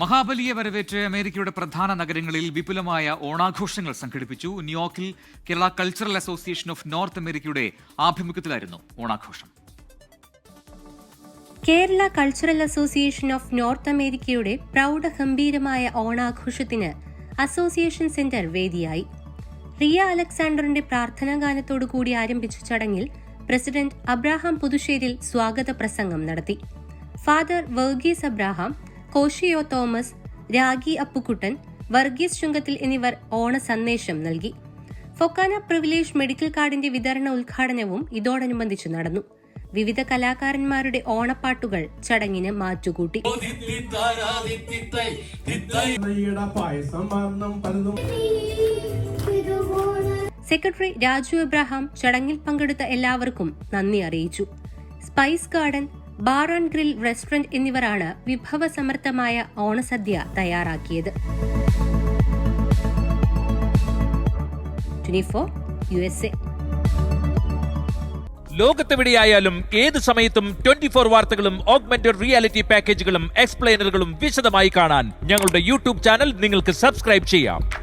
മഹാബലിയെ വരവേറ്റ് അമേരിക്കയുടെ പ്രധാന നഗരങ്ങളിൽ വിപുലമായ ഓണാഘോഷങ്ങൾ സംഘടിപ്പിച്ചു. ന്യൂയോർക്കിൽ Kerala cultural association of north അമേരിക്കയുടെ ആഭിമുഖ്യത്തിലായിരുന്നു ഓണാഘോഷം. Kerala cultural association of north അമേരിക്കയുടെ പ്രൗഢഗംഭീരമായ ഓണാഘോഷത്തിന് അസോസിയേഷൻ സെന്റർ വേദിയായി. റിയ അലക്സാണ്ടറിന്റെ പ്രാർത്ഥനാ ഗാനത്തോടു കൂടി ആരംഭിച്ച ചടങ്ങിൽ പ്രസിഡന്റ് അബ്രാഹാം പുതുശ്ശേരിൽ സ്വാഗത പ്രസംഗം നടത്തി. ഫാദർ വർഗീസ് അബ്രാഹാം കോഷിയോ തോമസ് രാഗി അപ്പുക്കുട്ടൻ വർഗീസ് ചുങ്കത്തിൽ എന്നിവർ ഓണ സന്ദേശം നൽകി. ഫൊക്കാന പ്രിവിലേജ് മെഡിക്കൽ കാർഡിന്റെ വിതരണ ഉദ്ഘാടനവും ഇതോടനുബന്ധിച്ച് നടന്നു. വിവിധ കലാകാരന്മാരുടെ ഓണപ്പാട്ടുകൾ ചടങ്ങിന് മാറ്റുകൂട്ടി. സെക്രട്ടറി രാജു എബ്രഹാം ചടങ്ങിൽ പങ്കെടുത്ത എല്ലാവർക്കും നന്ദി അറിയിച്ചു. Spice garden bar and grill restaurant എന്നിവരാണ് വിഭവസമൃദ്ധമായ ഓണസദ്യ തയ്യാറാക്കിയത്. ലോകത്തെവിടെയായാലും ഏത് സമയത്തും ട്വന്റി ഫോർ വാർത്തകളും ഓഗ്മെന്റഡ് റിയാലിറ്റി പാക്കേജുകളും എക്സ്പ്ലെയിനറുകളും വിശദമായി കാണാൻ ഞങ്ങളുടെ യൂട്യൂബ് ചാനൽ നിങ്ങൾക്ക് സബ്സ്ക്രൈബ് ചെയ്യാം.